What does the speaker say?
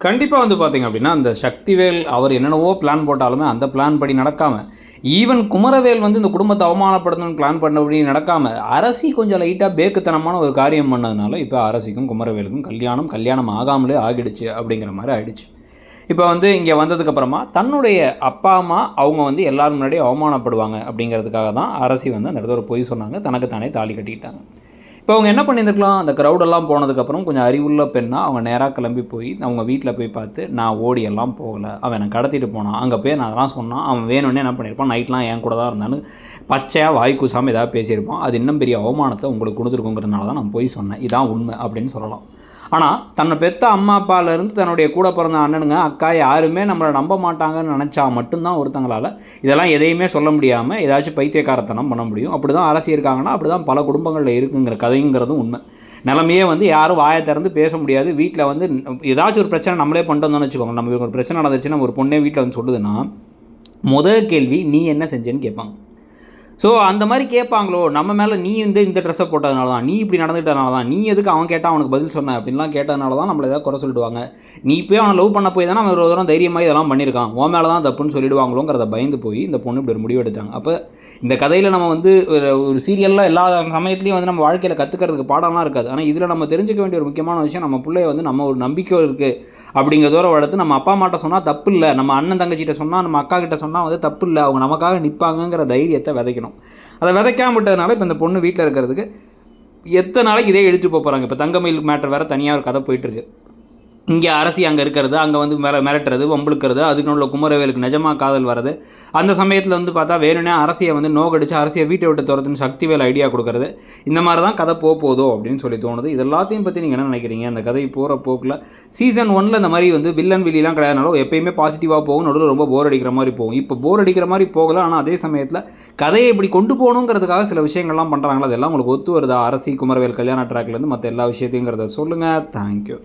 கண்டிப்பாக வந்து பார்த்தீங்க அப்படின்னா அந்த சக்திவேல் அவர் என்னென்னவோ பிளான் போட்டாலுமே அந்த பிளான் படி நடக்காமல் ஈவன் குமரவேல் வந்து இந்த குடும்பத்தை அவமானப்படுத்தணும்னு பிளான் பண்ணபடி நடக்காமல் அரசி கொஞ்சம் லைட்டாக பேக்குத்தனமான ஒரு காரியம் பண்ணதுனால இப்போ அரசிக்கும் குமரவேலுக்கும் கல்யாணம் கல்யாணம் ஆகாமலே ஆகிடுச்சு அப்படிங்கிற மாதிரி ஆகிடுச்சு இப்போ வந்து இங்கே வந்ததுக்கப்புறமா தன்னுடைய அப்பா அம்மா அவங்க வந்து எல்லாரும் முன்னாடியே அவமானப்படுவாங்க அப்படிங்கிறதுக்காக தான் அரசி வந்து அந்த இடத்துல ஒரு பொய் சொன்னாங்க. தனக்கு தானே தாலி கட்டிக்கிட்டாங்க. இப்போ அவங்க என்ன பண்ணியிருந்துருக்கலாம்? அந்த க்ரௌடெல்லாம் போனதுக்கப்புறம் கொஞ்சம் அறிவுள்ள பெண்ணாக அவங்க நேராக கிளம்பி போய் அவங்க வீட்டில் போய் பார்த்து நான் ஓடி எல்லாம் போகலை. அவன் என்னை கடத்திட்டு போனான். அங்கே போய் நான் அதெல்லாம் சொன்னான். அவன் வேணும்னே என்ன பண்ணியிருப்பான்? நைட்லாம் என் கூட தான் இருந்தாலும் பச்சையாக வாய் கூசாமல் ஏதாவது பேசியிருப்பான். அது இன்னும் பெரிய அவமானத்தை உங்களுக்கு கொடுத்துருக்கோங்கிறதுனால தான் நான் போய் சொன்னேன். இதான் உண்மை அப்படின்னு சொல்லலாம். ஆனால் தன்னை பெத்த அம்மா அப்பாலேருந்து தன்னுடைய கூட பிறந்த அண்ணனுங்க அக்கா யாருமே நம்மளை நம்ப மாட்டாங்கன்னு நினச்சா மட்டும்தான் ஒருத்தங்களால் இதெல்லாம் எதையுமே சொல்ல முடியாமல் ஏதாச்சும் பைத்தியக்காரத்தனம் பண்ண முடியும். அப்படி தான் அரசி இருக்காங்கன்னா அப்படி தான் பல குடும்பங்களில் இருக்குங்கிற கதைங்கிறதும் உண்மை. நிலமையே வந்து யாரும் வாயை திறந்து பேச முடியாது. வீட்டில் வந்து ஏதாச்சும் ஒரு பிரச்சனை நம்மளே பண்ணிட்டு வச்சுக்கோங்க. நம்ம ஒரு பிரச்சனை நடந்துச்சுன்னா ஒரு பொண்ணே வீட்டில் வந்து சொல்லுதுன்னா முதல் கேள்வி நீ என்ன செஞ்சேன்னு கேட்பாங்க. ஸோ அந்த மாதிரி கேட்பாங்களோ நம்ம மேலே நீ வந்து இந்த ட்ரெஸ்ஸை போட்டதுனால தான் நீ இப்படி நடந்துட்டதுனால தான் நீ எதுக்கு அவன் கேட்டால் அவனுக்கு பதில் சொன்ன அப்படின்லாம் கேட்டதுனால தான் நம்மளை ஏதாவது குறை சொல்லிடுவாங்க. நீ போய் அவனை லவ் பண்ண போய் தானே அவன் ஒரு தூரம் தைரியமாக இதெல்லாம் பண்ணியிருக்கான் உன் மேலே தான் தப்புன்னு சொல்லிடுவாங்களோங்கிறத பயந்து போய் இந்த பொண்ணு இப்படி ஒரு முடிவு எடுத்தாங்க. அப்போ இந்த கதையில் நம்ம வந்து ஒரு ஒரு சீரியலில் எல்லா சமயத்துலையும் வந்து நம்ம வாழ்க்கையில் கற்றுக்கிறதுக்கு பாடம்லாம் இருக்காது. ஆனால் இதில் நம்ம தெரிஞ்சுக்க வேண்டிய ஒரு முக்கியமான விஷயம் நம்ம பிள்ளைய வந்து நம்ம ஒரு நம்பிக்கை இருக்குது அப்படிங்கிறதோட வளர்த்து நம்ம அப்பா அம்மாட்ட சொன்னால் தப்பு இல்லை நம்ம அண்ணன் தங்கச்சிட்ட சொன்னால் நம்ம அக்கா கிட்ட சொன்னால் வந்து தப்பு இல்லை அவங்க நமக்காக நிற்பாங்கங்கிற தைரியத்தை விதைக்கணும். அதை விதைக்காம விட்டதுனால இப்போ இந்த பொண்ணு வீட்டில் இருக்கிறதுக்கு எத்தனை நாளைக்கு இதே எழுத்து போக போகிறாங்க இப்போ தங்கமயில் மேட்டர் வேறு தனியாக ஒரு கதை போயிட்டுருக்கு இங்கே அரசி அங்கே இருக்கிறது அங்கே வந்து மிர மிரட்டுறது வம்புழுக்கிறது அதுக்கு உள்ள குமரவேலுக்கு நிஜமாக காதல் வர்றது. அந்த சமயத்தில் வந்து பார்த்தா வேணும்னே அரசியை வந்து நோகடிச்சு அரசியை வீட்டை விட்டு துரத்துன்னு சக்திவேல் ஐடியா கொடுக்கறது. இந்த மாதிரி தான் கதை போக போதோ அப்படின்னு சொல்லி தோணுது. இது எல்லாத்தையும் பற்றி நீங்கள் என்ன நினைக்கிறீங்க? அந்த கதை போகிற போக்கில் சீசன் ஒனில் இந்த மாதிரி வந்து வில்லன் வில்லிலாம் கிடையாதுனாலும் எப்பயுமே பாசிட்டிவாக போகும் நடுவில் ரொம்ப போர் அடிக்கிற மாதிரி போகும். இப்போ போர் அடிக்கிற மாதிரி போகல ஆனால் அதே சமயத்தில் கதையை இப்படி கொண்டு போகணுங்கிறதுக்காக சில விஷயங்கள்லாம் பண்ணுறாங்களா அதெல்லாம் உங்களுக்கு ஒத்து வருதா? அரசி குமரவேல் கல்யாண ட்ராக்லேருந்து மற்ற எல்லா விஷயத்தையுங்கிறத சொல்லுங்கள் தேங்க்யூ